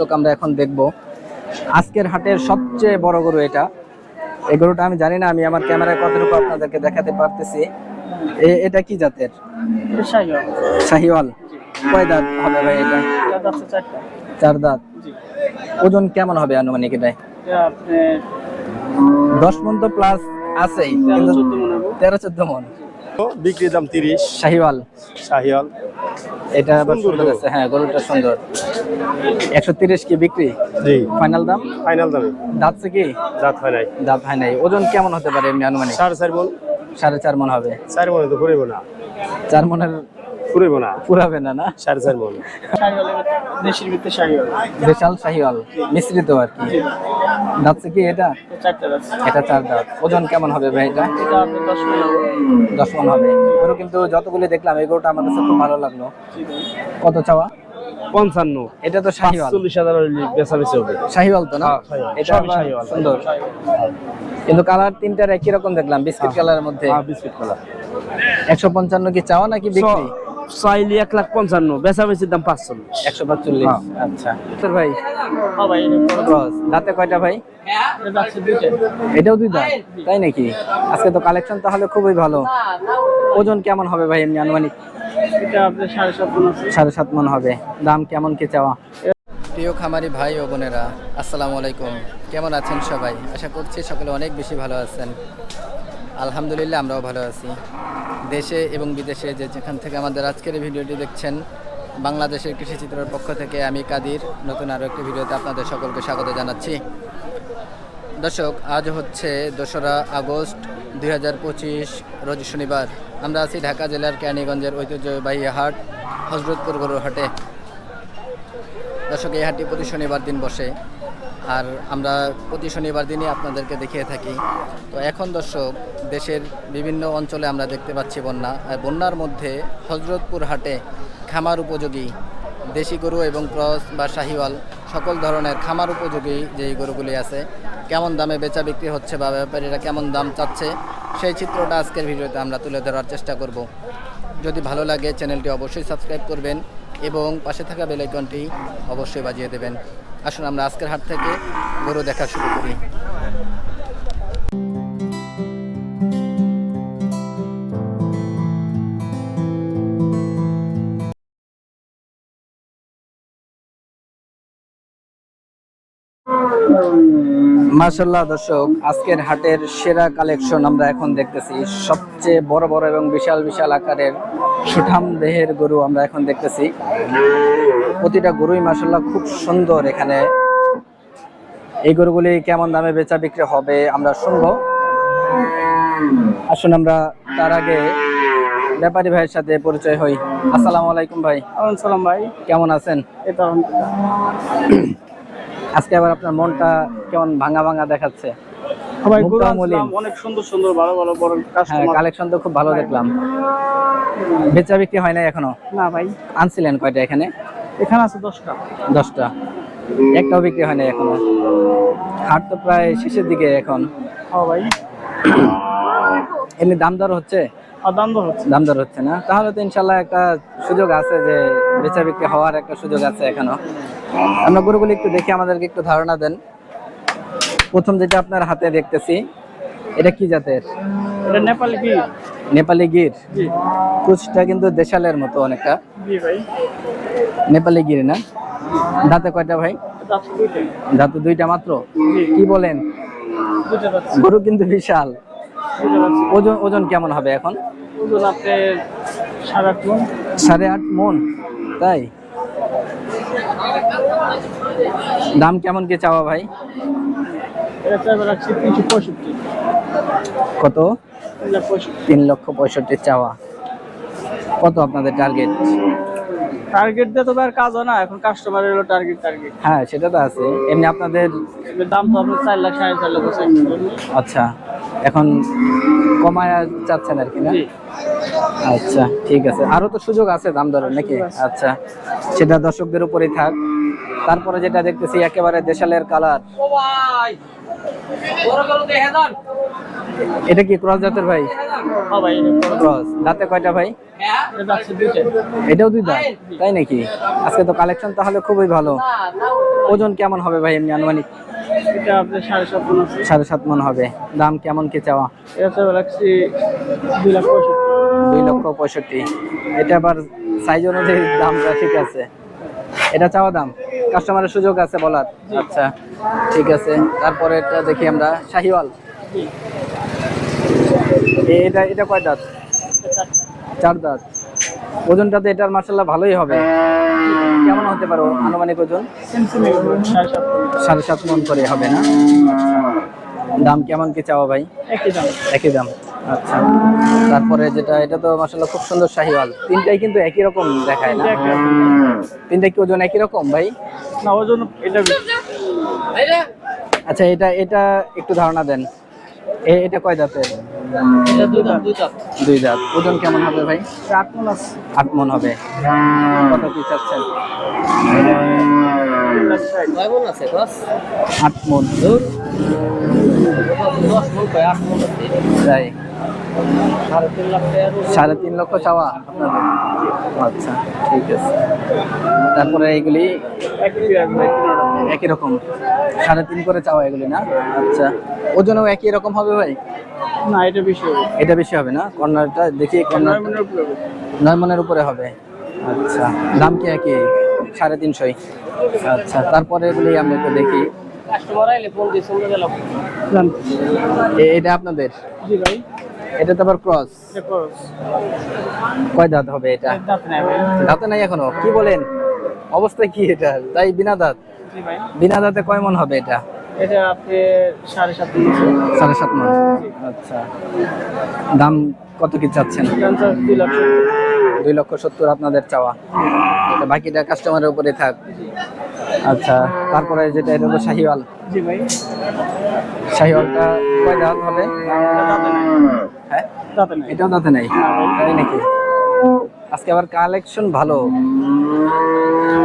দর্শক আমরা এখন দেখব আজকের হাটের সবচেয়ে বড় গরু এটা। এই গরুটা আমি জানি না আমি আমার ক্যামেরায় কতটুকু আপনাদেরকে দেখাতে পারতেছি। এ- এটা কি জাতের? শাহিওয়াল। কয় দাঁত হবে ভাই এটা? চার দাঁত ওজন কেমন হবে আনুমানিক এটাই এটা দশ মন তো প্লাস আছেই তেরো চোদ্দ মনে। বিক্রির দাম তিরিশ। শাহিওয়াল। শাহিওয়াল। এটা সুন্দর সুন্দর আছে হ্যাঁ গরুটা সুন্দর। একশো তিরিশ কি বিক্রি? জি। ফাইনাল দাম? ফাইনাল দাম। দাঁতছে কি? দাঁত হয় নাই। দাঁত হয় নাই। ওজন কেমন হতে পারে এমনি আনুমানিক? সাড়ে চার মন। সাড়ে চার মন হবে। চার মনে তো করিব না। চার মনের ফুরাইব না। পুরাবে না না? সাড়ে চার মন। ভিতরে শাহিওয়াল। বিশাল শাহিওয়াল মিশ্রিত আর কি। দাঁতছে কি এটা? এটা চারটা যাচ্ছে এটা চার দাঁত। ওজন কেমন হবে ভাই এটা? দশ মনে হব। গরু কিন্তু যতগুলি দেখলাম এই গরুটা আমার কাছে খুব ভালো লাগল। কত চাওয়া? পঞ্চান্ন। এটা তো শাহিওয়াল। চল্লিশ হাজার বেচা বেশি হবে। শাহিওয়াল তো না? হ্যাঁ, এটা শাহিওয়াল। সুন্দর। কিন্তু কালার তিনটার একই রকম দেখলাম বিস্কিট কালারের মধ্যে। হ্যাঁ বিস্কিট কলা একশো পঞ্চান্ন কি চাওয়া নাকি বিক্রি? চাইলে এক লাখ পঞ্চান্ন বেচা বেশির দাম পাঁচশো একশো পাঁচচল্লিশ হ্যাঁ। আচ্ছা। তোর ভাই? হ্যাঁ দাঁতে কয়টা ভাই? এটা দুইটা। এটাও দুই দাঁত তাই নাকি? আজকে তো কালেকশন তাহলে খুবই ভালো। ওজন কেমন হবে ভাই এমনি আনুমানিক? এটা আপনার সাড়ে সাত মন সাড়ে সাত মন হবে। দাম কেমন কি চাওয়া? প্রিয় খামারি ভাই ও বোনেরা আসসালামু আলাইকুম। কেমন আছেন সবাই? আশা করছি সকলে অনেক বেশি ভালো আছেন। আলহামদুলিল্লাহ আমরাও ভালো আছি। দেশে এবং বিদেশে যে যেখান থেকে আমাদের আজকের এই ভিডিওটি দেখছেন, বাংলাদেশের কৃষি চিত্রের পক্ষ থেকে আমি কাদির, নতুন আরও একটি ভিডিওতে আপনাদের সকলকে স্বাগত জানাচ্ছি। দর্শক, আজ হচ্ছে দোসরা আগস্ট দুই হাজার পঁচিশ, রোজ শনিবার। আমরা আছি ঢাকা জেলার ক্যানিগঞ্জের ঐতিহ্যবাহী হাট, হজরতপুর গরুর হাটে। দর্শক, এই হাটটি প্রতি শনিবার দিন বসে। আর আমরা প্রতি শনিবার দিনই আপনাদেরকে দেখিয়ে থাকি। তো এখন দর্শক, দেশের বিভিন্ন অঞ্চলে আমরা দেখতে পাচ্ছি বন্যা। আর বন্যার মধ্যে হজরতপুর হাটে খামার উপযোগী দেশি গরু এবং ক্রস বা শাহিওয়াল সকল ধরনের খামার উপযোগী যেই গরুগুলি আছে, কেমন দামে বেচা বিক্রি হচ্ছে বা ব্যাপারীরা কেমন দাম চাচ্ছে, সেই চিত্রটা আজকের ভিডিওতে আমরা তুলে ধরার চেষ্টা করব। যদি ভালো লাগে, চ্যানেলটি অবশ্যই সাবস্ক্রাইব করবেন এবং পাশে থাকা বেল আইকনটি অবশ্যই বাজিয়ে দেবেন। আসুন, আমরা আজকের হাট থেকে গরু দেখা শুরু করি। মার্শাল্লাহ দর্শক, আজকের হাটের সেরা কালেকশন আমরা এখন দেখতেছি। সবচেয়ে বড় বড় এবং বিশাল বিশাল আকারের সুঠাম দেহের গরু আমরা এখন দেখতেছি। প্রতিটা গরুই মার্শাল্লাহ খুব সুন্দর এখানে। এই গরুগুলি কেমন দামে বেচা বিক্রি হবে আমরা শুনব। আসুন আমরা তার আগে ব্যাপারী ভাইয়ের সাথে পরিচয় হই। আসসালামু আলাইকুম ভাই। সালাম ভাই। কেমন আছেন? এটা আজকে আবার আপনার মনটা কেমন ভাঙা ভাঙা দেখাচ্ছে। অনেক সুন্দর সুন্দর ভালো ভালো বড় হ্যাঁ কাস্টমার কালেকশন তো খুব ভালো দেখলাম। বেচা বিক্রি হয় না এখনও? না ভাই। আনছিলেন কয়টা এখানে? এখানে আছে দশটা। দশটা। একটাও বিক্রি হয় না এখনও। হাট তো প্রায় শেষের দিকে এখন। হ্যাঁ ভাই। এমনি দাম দর হচ্ছে? দাম দর হচ্ছে। দাম দর হচ্ছে না? তাহলে তো ইনশাল্লাহ একটা সুযোগ আছে যে বেচা বিক্রি হওয়ার একটা সুযোগ আছে এখনও। আমরা গরুগুলি একটু দেখে আমাদেরকে একটু ধারণা দেন। প্রথম যেটা আপনার হাতে দেখতেছি এটা কি জাতের? এটা নেপালি কি নেপালি গির? কুচটা কিন্তু দেশালের মতো অনেকটা। নেপালি গির না? দাঁতে কয়টা ভাই? দাঁতে দুইটা। মাত্র? কি বলেন? গরু কিন্তু বিশাল। ওজন ওজন কেমন হবে এখন? সাড়ে আট মন। তাই? দাম কেমন কি চাওয়া ভাই? কত? তিন লক্ষ পঁয়ষট্টি চাওয়া। কত আপনাদের টার্গেট টার্গেট দিয়ে তো আর কাজ হয় না এখন কাস্টমার এলো টার্গেট টার্গেট হ্যাঁ সেটা তো আছে। এমনি আপনাদের দাম তো আপনার চার লাখ সাড়ে চার লাখ আচ্ছা এখন কমায় চাচ্ছেন আর কি না? আচ্ছা ঠিক আছে। আরও তো সুযোগ আছে দাম দরের নাকি? আচ্ছা সেটা দর্শকদের উপরেই থাক। তারপরে যেটা দেখতেছি একেবারে দেশালের কালার এটা কি ক্রস জাতের ভাই? হ্যাঁ ভাই ক্রস। দাঁতে কয়টা ভাই? এটা যাচ্ছে দুইটা। এটাও দুই দাঁত তাই নাকি? আজকে তো কালেকশন তাহলে খুবই ভালো। ওজন কেমন হবে ভাই এমনি আনুমানিক? সাড়ে সাত মন মন হবে। দাম কেমন কি চাওয়া? দুই লক্ষ পঁয়ষট্টি। এটা আবার সাইজ অনুযায়ী দামটা ঠিক আছে। এটা চাওয়া দাম? কাস্টমারের সুযোগ আছে বলার। আচ্ছা ঠিক আছে। তারপরে এটা দেখি আমরা। শাহিওয়াল। এটা এটা কয় দাঁত? চার দাঁত। ওজনটা তো এটার মার্শাল্লাহ ভালোই হবে। কেমন হতে পারো আনুমানিক ওজন? সাড়ে সাত মন করে হবে না? দাম কেমন কি চাওয়া ভাই? একই দাম। একই দাম। আচ্ছা। তারপরে যেটা এটা তো মাসাল্লাহ খুব সুন্দর শাহিওয়াল। তিনটাই কিন্তু একই রকম দেখায় না? তিনটা কি ওজন একই রকম ভাই? না ওজন এটা আচ্ছা এটা এটা একটু ধারণা দেন। এটা কয় দাঁতের দুই দাঁত। ওজন কেমন হবে ভাই? আট মন আছে। আট মন হবে। কত কি চাচ্ছেন? তিন লাখ ষাট। আট মন। তাই। সাড়ে তিন লক্ষ চাওয়া আপনাদের? আচ্ছা ঠিক আছে। তারপরে এইগুলি একই রকম, সাড়ে তিন করে চাওয়া এগুলি না? আচ্ছা। ওজনও একই রকম হবে ভাই? না এটা বেশি হবে। এটা বেশি হবে না? কর্নারটা দেখি কর্নার উপরে হবে। নয় মনের উপরে হবে। আচ্ছা। দাম কি একই? সাড়ে তিনশোই। আচ্ছা। তারপরে এগুলি আমরা একটু দেখি। এটা আপনাদের? জি ভাই। এটা তো আবার ক্রস কয় দাঁত হবে এটা? দাঁত নাই ভাই। দাঁতে নাই এখনও? কি বলেন? অবস্থা কি এটা? তাই বিনা দাঁত? বিনা দাঁতে কয় মন হবে এটা? এটা আপনি সাড়ে সাত সাড়ে সাত মন। আচ্ছা। দাম কত কি চাচ্ছেন? দুই লক্ষ সত্তর। আপনাদের চাওয়া। বাকিটা কাস্টমারের উপরে থাক। আচ্ছা তারপরে যেটা এটা হলো শাহিওয়াল। জি ভাই। শাহিওয়ালটা কয় দাঁত হবে? হ্যাঁ? এটাও দাঁতে নাই? তাই নাকি? আজকে আবার কালেকশন ভালো।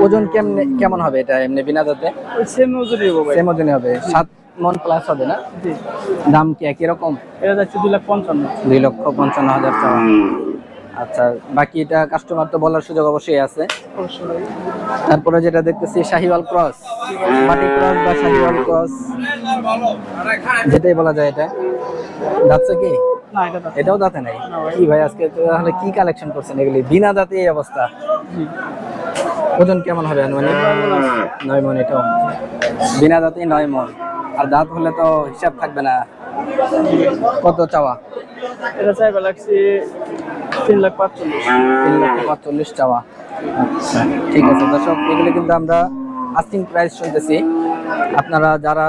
ওজন কেমনে কেমন হবে এটা এমনি বিনা দাঁতে? সেম ওজনই হবে সেম ওজনে হবে। সাত মন প্লাস হবে না? জি। দাম কি একই রকম? এটা যাচ্ছে দুই লাখ পঞ্চান্ন। দুই লক্ষ পঞ্চান্ন হাজার চাওয়া আচ্ছা বাকি এটা কাস্টমার তো বলার সুযোগ অবশ্যই আছে। তারপরে যেটা দেখতেছি শাহিওয়াল ক্রস মাটি ক্রস বা শাহিওয়াল ক্রস যেটাই বলা যায় এটা। যাচ্ছে কি? এটাও দাঁতে নাই? কি ভাই আজকে তাহলে কি কালেকশন করছেন এগুলি? বিনা দাঁতে এই অবস্থা। ওজন কেমন হবে আনুমানিক? নয় মন এটাও। বিনা দাঁতে নয় মন। আর দাঁত হলে তো হিসাব থাকবে না। কত চাওয়া? এটা চাইবা লাগছে তিন লাখ পাঁচচল্লিশ। তিন লক্ষ পাঁচচল্লিশ চাওয়া। আচ্ছা ঠিক আছে। দর্শক এগুলি কিন্তু আমরা আস্কিং প্রাইস শুনতেছি। আপনারা যারা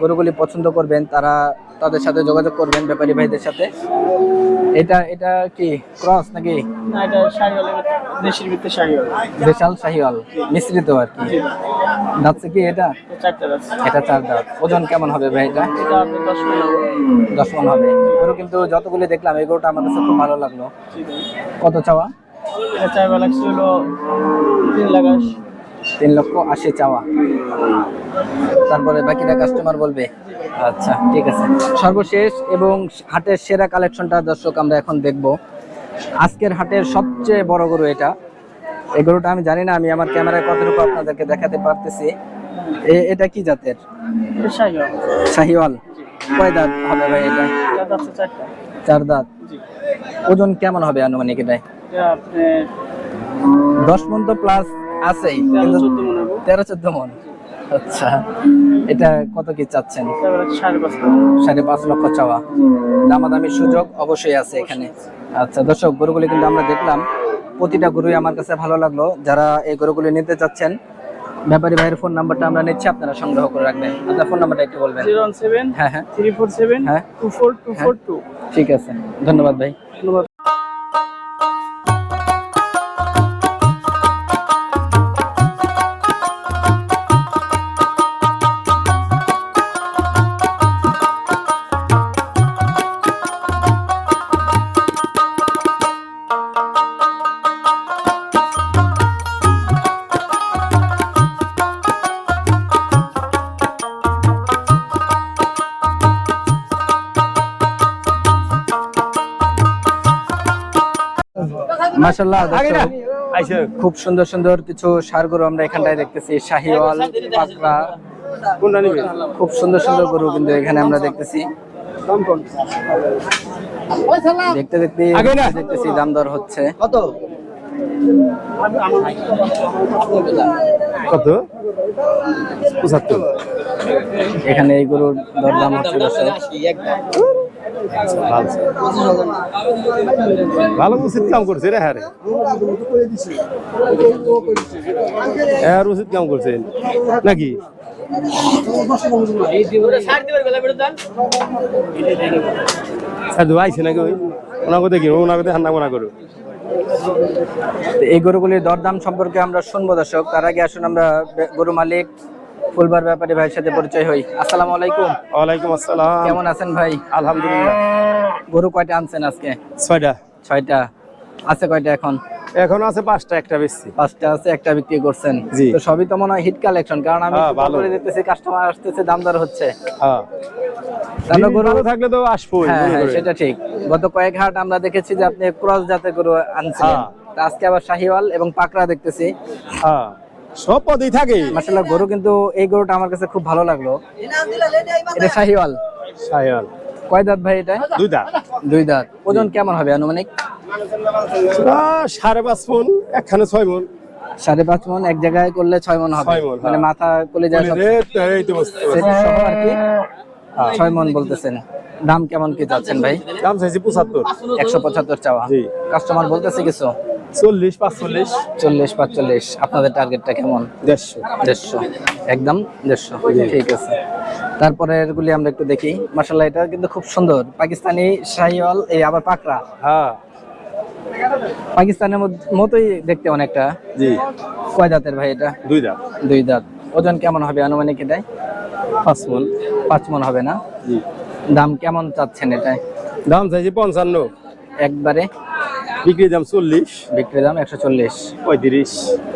গরুগুলি পছন্দ করবেন তারা তাদের সাথে যোগাযোগ করবেন ব্যাপারী ভাইদের সাথে। এটা এটা কি ক্রস নাকি? না এটা শাড়িওয়ালা দেশের ভিতরে দেশাল শাহিওয়াল মিশ্রিত আর কি। দাঁতছে কি এটা? এটা চার দাঁত। ওজন কেমন হবে ভাই এটা? দশ মন হবে। গরু কিন্তু যতগুলি দেখলাম এই গরুটা আমার কাছে খুব ভালো লাগল। কত চাওয়া? এটা চাইবা লাগছে হলো তিন লাখ তিন লক্ষ আশি চাওয়া। তারপরে বাকিটা কাস্টমার বলবে। আচ্ছা ঠিক আছে। সর্বশেষ এবং হাটের সেরা কালেকশনটা দর্শক আমরা এখন দেখব। আজকের হাটের সবচেয়ে বড় গরু এটা। এই গরুটা আমি জানি না আমি আমার ক্যামেরায় কতটুকু আপনাদেরকে দেখাতে পারতেছি। এ- এটা কি জাতের? শাহিওয়াল। কয় দাঁত হবে ভাই এটা? চার দাঁত ওজন কেমন হবে আনুমানিক এটাই দশ মন তো প্লাস আছেই তেরো চোদ্দ মনে। আচ্ছা। এটা কত কি চাচ্ছেন? সাড়ে পাঁচ লক্ষ। চাওয়া। দামাদামির সুযোগ অবশ্যই আছে এখানে। আচ্ছা দর্শক গরুগুলি কিন্তু আমরা দেখলাম। প্রতিটা গরুই আমার কাছে ভালো লাগল। যারা এই গরুগুলি নিতে চাচ্ছেন ব্যাপারী ভাইয়ের ফোন নাম্বারটা আমরা নিচ্ছি আপনারা সংগ্রহ করে রাখবেন। আপনার ফোন নাম্বারটা একটু বলবেন। জিরো সেভেন হ্যাঁ হ্যাঁ। থ্রি ফোর সেভেন হ্যাঁ। Two four two four two. ঠিক আছে। ধন্যবাদ ভাই। ধন্যবাদ। মাশাল্লাহ খুব সুন্দর সুন্দর কিছু সার গরু আমরা এখানটায় দেখতেছি শাহিওয়াল পাকড়া। কোনটা নিবে? খুব সুন্দর সুন্দর গরু কিন্তু এখানে আমরা দেখতেছি। দেখতে দেখতে দেখতেছি দাম দর হচ্ছে। কত? পঁচাত্তর। এখানে এই গরুর দরদাম হচ্ছে ভালো উচিত কাম করছে রে হ্যাঁ হ্যাঁ উচিত কাম করছে। নাকি? আইছে নাকি ওই? ওনাকে দেখি ওনাকে হান্না মোনা করো এই গরুগুলির দরদাম সম্পর্কে আমরা শুনব দর্শক। তার আগে আসুন আমরা গরু মালিক ফুলবার ব্যাপারে ভাইয়ের সাথে পরিচয় হই। আসসালামু আলাইকুম। ওয়ালাইকুম আসসালাম। কেমন আছেন ভাই? আলহামদুলিল্লাহ। গরু কয়টা আনছেন আজকে? ছয়টা। ছয়টা। আছে কয়টা এখন? এখন আছে পাঁচটা একটা বেশি পাঁচটা আছে একটা বিক্রি করছেন। জি। তো সবই তো মনে হয় হিট কালেকশন কারণ আমি হ্যাঁ, ভালো। করে দেখতেছি কাস্টমার আসতেছে দাম দর হচ্ছে। হ্যাঁ। তাহলে গরু থাকলে তো আসব হ্যাঁ হ্যাঁ সেটা ঠিক। গত কয়েক হাট আমরা দেখেছি যে আপনি ক্রস জাতের গরু আনছিলেন। হ্যাঁ। আজকে আবার শাহিওয়াল এবং পাকড়া দেখতেছি। হ্যাঁ। সব পদেই থাকে। গরু কিন্তু এই গরুটা আমার কাছে খুব ভালো লাগল। এটা শাহিওয়াল। সায়াল কয় দাঁত ভাই এটা? দুইটা দুই দাঁত। ওজন কেমন হবে আনুমানিক? সাড়ে পাঁচ মন একখানে ছয় মন। সাড়ে পাঁচ মন এক জায়গায় করলে ছয় মন হবে। মানে হ্যাঁ। মাথা কলে যায় ছয় মন বলতেছেন। দাম কেমন কি চাচ্ছেন ভাই? দাম চাইছি পঁচাত্তর। একশো পঁচাত্তর চাওয়া। কাস্টমার বলতেছে কিছু? চল্লিশ পাঁচচল্লিশ। চল্লিশ পাঁচচল্লিশ। আপনাদের টার্গেটটা কেমন? দেড়শো। দেড়শো। একদম? দেড়শো। ঠিক আছে। তারপরে এগুলি আমরা একটু দেখি। মাসাল্লাহ এটা কিন্তু খুব সুন্দর। পাকিস্তানি শাহিওয়াল এই আবার পাকড়া। হ্যাঁ। পাকিস্তানের মতোই দেখতে অনেকটা। জি। কয় দাঁতের ভাই এটা? দুইটা দুই দাঁত ওজন কেমন হবে আনুমানিক এটাই পাঁচ মন। পাঁচ মন হবে না? জি। দাম কেমন চাচ্ছেন এটাই দাম চাইছি পঞ্চান্ন। একবারে? বিক্রি দাম চল্লিশ। বিক্রি দাম একশো চল্লিশ। পঁয়ত্রিশ।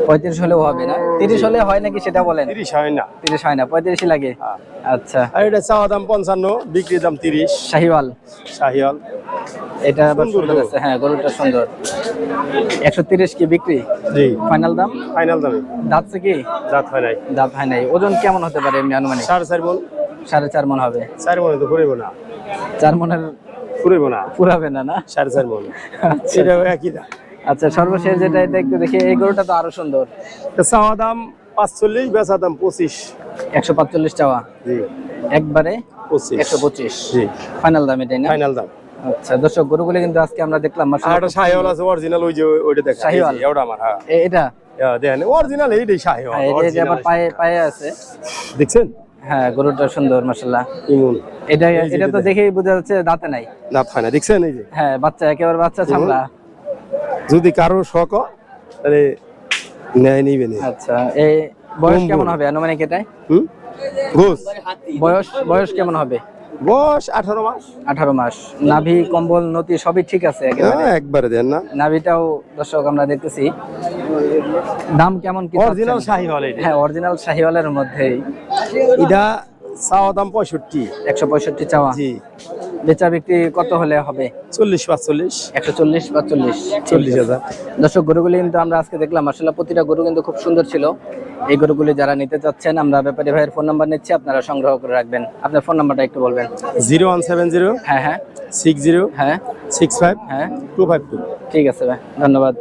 পঁয়ত্রিশ হলেও হবে না? তিরিশ হলে হয় নাকি সেটা বলেন? তিরিশ হয় না। তিরিশ হয় না। পঁয়ত্রিশই লাগে? হ্যাঁ। আচ্ছা। আর এটা চাওয়া দাম পঞ্চান্ন বিক্রি দাম তিরিশ। শাহিওয়াল? শাহিয়াল এটা সুন্দর সুন্দর আছে। হ্যাঁ গরুটা সুন্দর। একশো তিরিশ কি বিক্রি? জি। ফাইনাল দাম? ফাইনাল দামে। দাঁতছে কি? দাঁত হয় নাই। দাঁত হয় নাই। ওজন কেমন হতে পারে এমনি আনুমানিক? সাড়ে চার মন। সাড়ে চার মন হবে। চার মনে তো ফুরাইব না। চার মনের ফুরাইব না। পুরাবে না না? সাড়ে চার মন। আচ্ছা। এটা একই দাম। আচ্ছা সর্বশেষ যেটা এটা একটু দেখি এই গরুটা তো আরও সুন্দর। চাওয়া দাম পাঁচচল্লিশ বেচা দাম পঁচিশ। একশো পাঁচচল্লিশ চাওয়া? জি। একবারে পঁচিশ। একশো পঁচিশ? জি। ফাইনাল দাম এটাই না? ফাইনাল দাম। আচ্ছা দর্শক গরুগুলি কিন্তু আজকে আমরা দেখলাম শাহিওয়াল আছে অরিজিনাল ওই যে ওইটা দেখা। শাহিওয়াল? এই যে, ওটা আমার হ্যাঁ। এটা? হ্যাঁ, দেখেন অরিজিনাল এইটাই শাহিওয়াল হ্যাঁ, এটা যে আবার পায়ে পায়ে আছে। দেখছেন? হ্যাঁ গরুটা সুন্দর মাসাল্লাহ ইমুন। এটা এটা তো দেখেই বোঝা যাচ্ছে দাঁতে নাই। না হয় না দেখছেন এই যে? হ্যাঁ বাচ্চা একেবারে বাচ্চা ছামড়া যদি কারও শখ তাহলে নেয় নিবে আচ্ছা এই বয়স কেমন হবে আনুমানিক এটাই হুম? বয়স বয়স কেমন হবে? বয়স আঠারো মাস। আঠারো মাস। নাভি কম্বল নতি সবই ঠিক আছে একেবারে? হ্যাঁ, একবারে দেন না। নাভিটাও দর্শক আমরা দেখতেছি। দাম কেমন কি অরিজিনাল? শাহিওয়াল হ্যাঁ অরিজিনাল শাহিওয়ালের মধ্যেই। এটা চাওয়া দাম পঁয়ষট্টি। একশো পঁয়ষট্টি চাওয়া। জি। বেচা বিক্রি কত হলে হবে? চল্লিশ পাঁচচল্লিশ একশো চল্লিশ বা চল্লিশ। চল্লিশ হাজার। দর্শক গরুগুলি কিন্তু আমরা আজকে দেখলাম আসলে প্রতিটা গরু কিন্তু খুব সুন্দর ছিল। এই গরুগুলি যারা নিতে চাচ্ছেন আমরা ব্যাপারী ভাইয়ের ফোন নাম্বার নিচ্ছি আপনারা সংগ্রহ করে রাখবেন। আপনার ফোন নাম্বারটা একটু বলবেন। জিরো ওয়ান সেভেন জিরো হ্যাঁ হ্যাঁ। সিক্স জিরো হ্যাঁ। সিক্স ফাইভ হ্যাঁ। Two five two. ঠিক আছে ভাই ধন্যবাদ।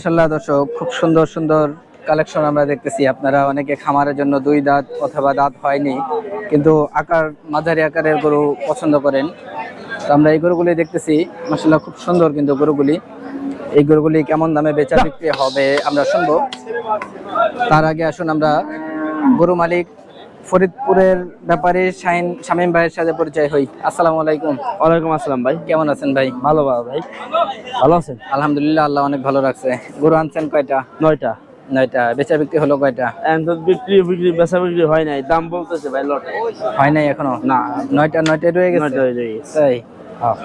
মাশাল্লাহ দর্শক, খুব সুন্দর সুন্দর কালেকশন আমরা দেখতেছি। আপনারা অনেকে খামারের জন্য দুই দাঁত অথবা দাঁত হয়নি, কিন্তু আকার, মাঝারি আকারের গরু পছন্দ করেন। তো আমরা এই গরুগুলি দেখতেছি মাসাল্লাহ খুব সুন্দর কিন্তু গরুগুলি। এই গরুগুলি কেমন দামে বেচা বিক্রি হবে আমরা শুনব। তার আগে আসুন আমরা গরু মালিক ফরিদপুরের ব্যাপারে শাহিন শামীম ভাইয়ের সাথে পরিচয় হই। আসসালামু আলাইকুম। ওয়ালাইকুম আসসালাম ভাই। কেমন আছেন ভাই? ভালো ভালো ভাই। ভালো আছেন? আলহামদুলিল্লাহ আল্লাহ অনেক ভালো রাখছে। গরু আনছেন কয়টা? নয়টা। নয়টা। বেচা বিক্রি হলো কয়টা? বিক্রি বিক্রি বেচা বিক্রি হয় নাই। দাম বলতেছে ভাই লটে। হয় নাই এখনও? না। নয়টা নয়টা রয়ে গেছে? নয়টা হয়ে গেছে। তাই?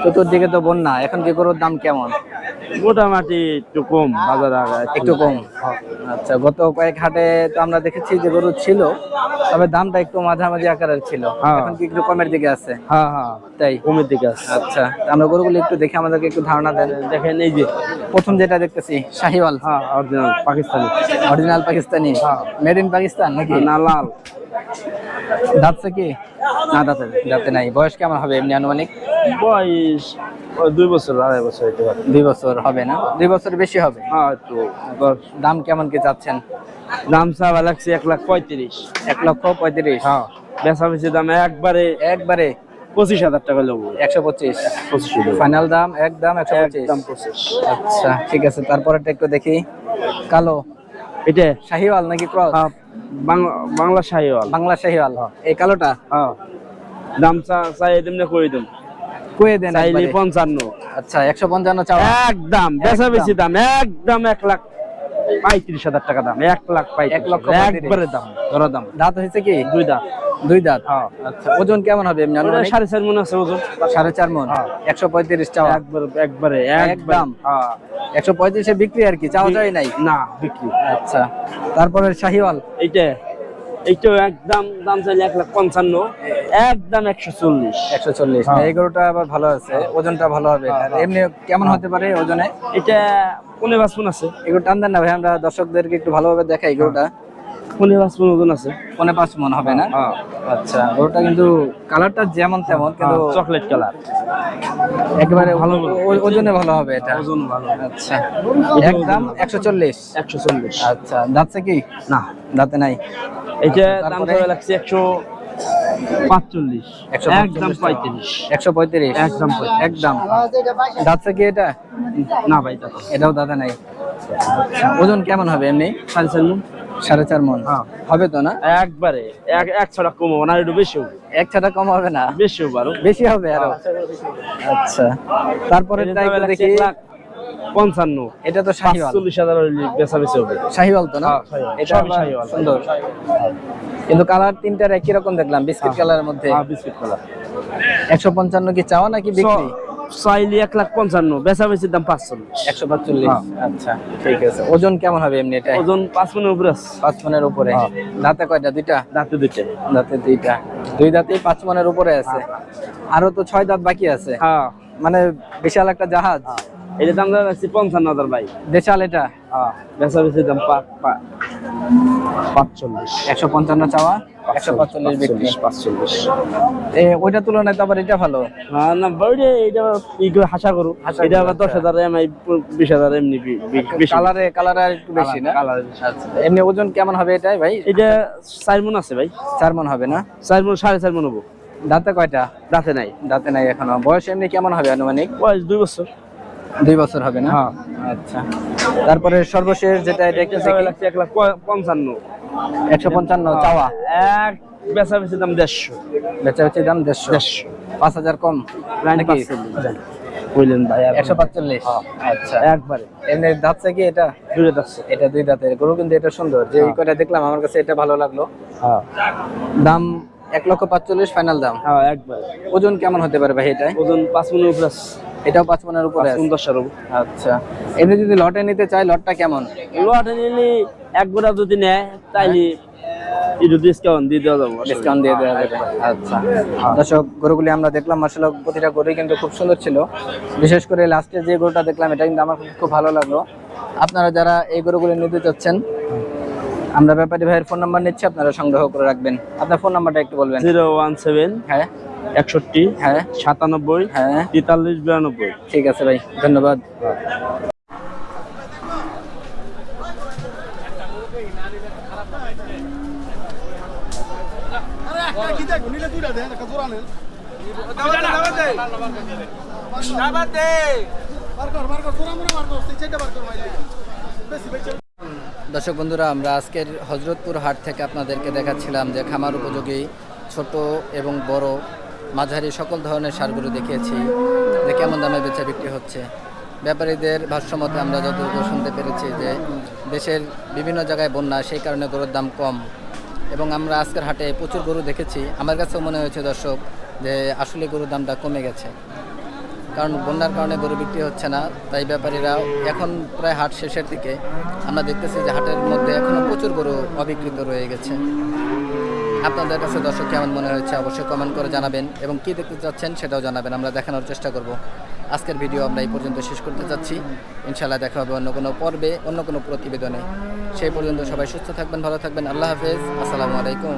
চতুর্দিকে তো বন্যা। এখন কি গরুর দাম কেমন? মোটামুটি একটু কম বাজার একটু কম আচ্ছা গত কয়েক হাটে তো আমরা দেখেছি যে গরু ছিল তবে দামটা একটু মাঝামাঝি আকারের ছিল। হ্যাঁ। এখন কি একটু কমের দিকে আছে? হ্যাঁ হ্যাঁ। তাই? কমের দিকে আছে। আচ্ছা আমরা গরুগুলো একটু দেখে আমাদেরকে একটু ধারণা দেন। দেখেন এই যে প্রথম যেটা দেখতেছি শাহিওয়াল। হ্যাঁ অরিজিনাল পাকিস্তানি। অরিজিনাল পাকিস্তানি? হ্যাঁ। মেড ইন পাকিস্তান নাকি? না লাল। দাঁতছে কি? না দাঁতে দাঁতে নাই। বয়স কেমন হবে? এমনি আনুমানিক? বয়স দুই বছর আড়াই বছর হইতে পারে। দুই বছর হবে না? দুই বছর বেশি হবে? হ্যাঁ একটু দাম কেমন কি চাচ্ছেন? দাম চাওয়া লাগছে এক লাখ পঁয়ত্রিশ। এক লক্ষ পঁয়ত্রিশ? হ্যাঁ। বেচা বেশি দাম একবারে একবারে? পঁচিশ হাজার টাকা নেব একশো পঁচিশ? ফাইনাল দাম একদম একশো পঁচিশ? একদম পঁচিশ। আচ্ছা ঠিক আছে তারপরেরটা একটু দেখি। কালো? এটা? শাহিওয়াল নাকি ক্রস? হ্যাঁ, বাংলা শাহিওয়াল। বাংলা শাহিওয়াল। এই কালোটা? হ্যাঁ। দাম চা- চাই এমনি করে দিন? কুয়ে দেন চাইলে পঞ্চান্ন। আচ্ছা একশো পঞ্চান্ন চাও একদম বেচা বেশি দাম একদম এক লাখ পঁয়ত্রিশ হাজার টাকা দাম এক লাখ এক লক্ষ পঁয়ত্রিশ। পঁয়ত্রিশ। একবারে দাম ধরো দাম। দাঁত হয়েছে কি? দুই দাঁত। হ্যাঁ। আচ্ছা ওজন কেমন হবে এমনি সাড়ে চার মনে আছে ওজন। সাড়ে চার মন। হ্যাঁ। একশো পঁয়ত্রিশ চাওয়া। একবারে একবারে একদম? একদম। হ্যাঁ। একশো পঁয়ত্রিশে বিক্রি আর কি চাওয়া যায় নাই? না বিক্রি। আচ্ছা তারপরে শাহিওয়াল? এইটা এইটা একদম দাম চাইলে এক লাখ পঞ্চান্ন। একদম একশো চল্লিশ। একশো চল্লিশ। হ্যাঁ। এই গরুটা আবার ভালো আছে ওজনটা ভালো হবে। এমনি কেমন হতে পারে ওজনে? এটা পনেরো বাসপুন আছে। এগুলো টান দেন না ভাই আমরা দর্শকদেরকে একটু ভালোভাবে দেখাই গরুটা। পনেরো বাসপুন ওজন আছে। পনে পাঁচ মন হবে না? হ্যাঁ। আচ্ছা গরুটা কিন্তু কালারটা যেমন তেমন কিন্তু চকলেট কালার। একেবারে ভালো ভালো ওজনে ভালো হবে এটা। ওজন ভালো। আচ্ছা। একদম একশো চল্লিশ। একশো চল্লিশ। আচ্ছা দাঁতছে কি? না। দাঁতে নাই। এটা দাম তারপরে? লাগছে একশো পাঁচচল্লিশ। একদম পঁয়ত্রিশ। একশো পঁয়ত্রিশ? একদম একদম। দাঁতছে কি এটা? না ভাই দাদা এটাও দাদা নাই। আচ্ছা, ওজন কেমন হবে এমনি? সাড়ে চার মণ। সাড়ে চার মন। হ্যাঁ। হবে তো না? একবারে। এক এক ছটা কমবো না একটু বেশি হবে। এক ছাড়া কম হবে না? বেশি হবে আরও। বেশি হবে আরও? আচ্ছা। তারপরে দেখি। পঞ্চান্ন। এটা তো চল্লিশ হাজার হলে বেচা হবে। শাহিওয়াল তো না? হ্যাঁ, এটা। সুন্দর। কিন্তু কালার তিনটার একই রকম দেখলাম বিস্কিট কালারের মধ্যে। হ্যাঁ বিস্কিট কালার। একশো পঞ্চান্ন কি চাওয়া নাকি বিক্রি? চাইলে এক লাখ পঞ্চান্ন বেচা বেশির দাম পাঁচচল্লিশ। একশো পাঁচচল্লিশ? হ্যাঁ। আচ্ছা ঠিক আছে। ওজন কেমন হবে এমনি এটা ওজন পাঁচ মনের উপরে পাঁচ মনের উপরে। হ্যাঁ। দাঁতে কয়টা? দুইটা? দাঁতে দুইটা। দাঁতে দুইটা। দুই দাঁতেই পাঁচ মনের উপরে আছে। আরও তো ছয় দাঁত বাকি আছে। হ্যাঁ। মানে বিশাল একটা জাহাজ। এটা দাম পঞ্চান্ন হাজার ভাই। দেশাল এটা? হ্যাঁ বেচা বেশির দাম পাঁচচল্লিশ। একশো পঞ্চান্ন চাওয়া? একশো পাঁচচল্লিশ বিক্রি। পাঁচচল্লিশ এ, তুলনায় তো আবার এটা ভালো। না বইটা এটা ই হাসা করু এটা আবার দশ। হাজার এমআই বিশ হাজার এমনি বি- বি- বেশি। কালারে কালারে আর একটু বেশি না? কালার এমনি ওজন কেমন হবে এটাই ভাই? এটা চার মন আছে ভাই। চার মন হবে না? চার মন সাড়ে চার মন হব। দাঁতে কয়টা? দাঁতে নাই। দাঁতে নাই এখনও। বয়স এমনি কেমন হবে আনুমানিক? বয়স দুই বছর। দুই বছর হবে না? হ্যাঁ। আচ্ছা। তারপরে সর্বশেষ যেটা লাগছে এক লাখ পঞ্চান্ন। একশো পঞ্চান্ন চাওয়া? এক বেচা বেশি দাম দেড়শো। বেচা বেচি দাম দেড়শো? দেড়শো। পাঁচ হাজার কম? বুঝলেন ভাই একশো পাঁচচল্লিশ। আচ্ছা। একবারে। এমনি দাঁতছে কি এটা? দূরে যাচ্ছে এটা দুই দাঁতের গরু কিন্তু এটা সুন্দর। যে কয়টা দেখলাম আমার কাছে এটা ভালো লাগল। হ্যাঁ। দাম এক লক্ষ পাঁচচল্লিশ ফাইনাল দাম? হ্যাঁ একবারে। ওজন কেমন হতে পারে ভাই এটাই ওজন পাঁচ উপরে আছে। এটাও পাঁচ মনের উপরে আছে। উপর আচ্ছা। এমনি যদি লটে নিতে চাই লটটা কেমন? লোহাটা নিলে এক গোটা যদি নেয় তাইলে একটু ডিসকাউন্ট দিয়ে দেওয়া যাব। ডিসকাউন্ট দিয়ে দেওয়া যাবে। আচ্ছা। দর্শক গরুগুলি আমরা দেখলাম আসলে প্রতিটা গরুই কিন্তু খুব সুন্দর ছিল। বিশেষ করে লাস্টে যে গরুটা দেখলাম এটা কিন্তু আমার খুব ভালো লাগল। আপনারা যারা এই গরুগুলি নিতে চাচ্ছেন আমরা ব্যাপারী ভাইয়ের ফোন নাম্বার নিচ্ছি আপনারা সংগ্রহ করে রাখবেন। আপনার ফোন নাম্বারটা একটু বলবেন। জিরো ওয়ান সেভেন হ্যাঁ। একষট্টি হ্যাঁ। সাতানব্বই হ্যাঁ। তেতাল্লিশ বিরানব্বই। ঠিক আছে ভাই ধন্যবাদ। দর্শক বন্ধুরা আমরা আজকের হজরতপুর হাট থেকে আপনাদেরকে দেখাচ্ছিলাম যে খামার উপযোগী ছোট এবং বড় মাঝারি সকল ধরনের সারগুলো দেখিয়েছি যে কেমন দামে বেচা বিক্রি হচ্ছে। ব্যাপারীদের ভাষ্যমতে আমরা যতটুকু শুনতে পেরেছি যে দেশের বিভিন্ন জায়গায় বন্যা, সেই কারণে গরুর দাম কম। এবং আমরা আজকের হাটে প্রচুর গরু দেখেছি। আমার কাছেও মনে হয়েছে দর্শক যে আসলে গরুর দামটা কমে গেছে। কারণ বন্যার কারণে গরু বিক্রি হচ্ছে না, তাই ব্যাপারীরা এখন প্রায় হাট শেষের দিকে আমরা দেখতেছি যে হাটের মধ্যে এখনও প্রচুর গরু অবিকৃত রয়ে গেছে। আপনাদের কাছে দর্শক কেমন মনে হয়েছে অবশ্যই কমেন্ট করে জানাবেন এবং কি দেখতে চাচ্ছেন সেটাও জানাবেন, আমরা দেখানোর চেষ্টা করব। আজকের ভিডিও আমরা এই পর্যন্ত শেষ করতে চাচ্ছি ইনশাআল্লাহ দেখা হবে অন্য কোনো পর্বে, অন্য কোনো প্রতিবেদনে। সেই পর্যন্ত সবাই সুস্থ থাকবেন, ভালো থাকবেন। আল্লাহ হাফেজ। আসসালামু আলাইকুম।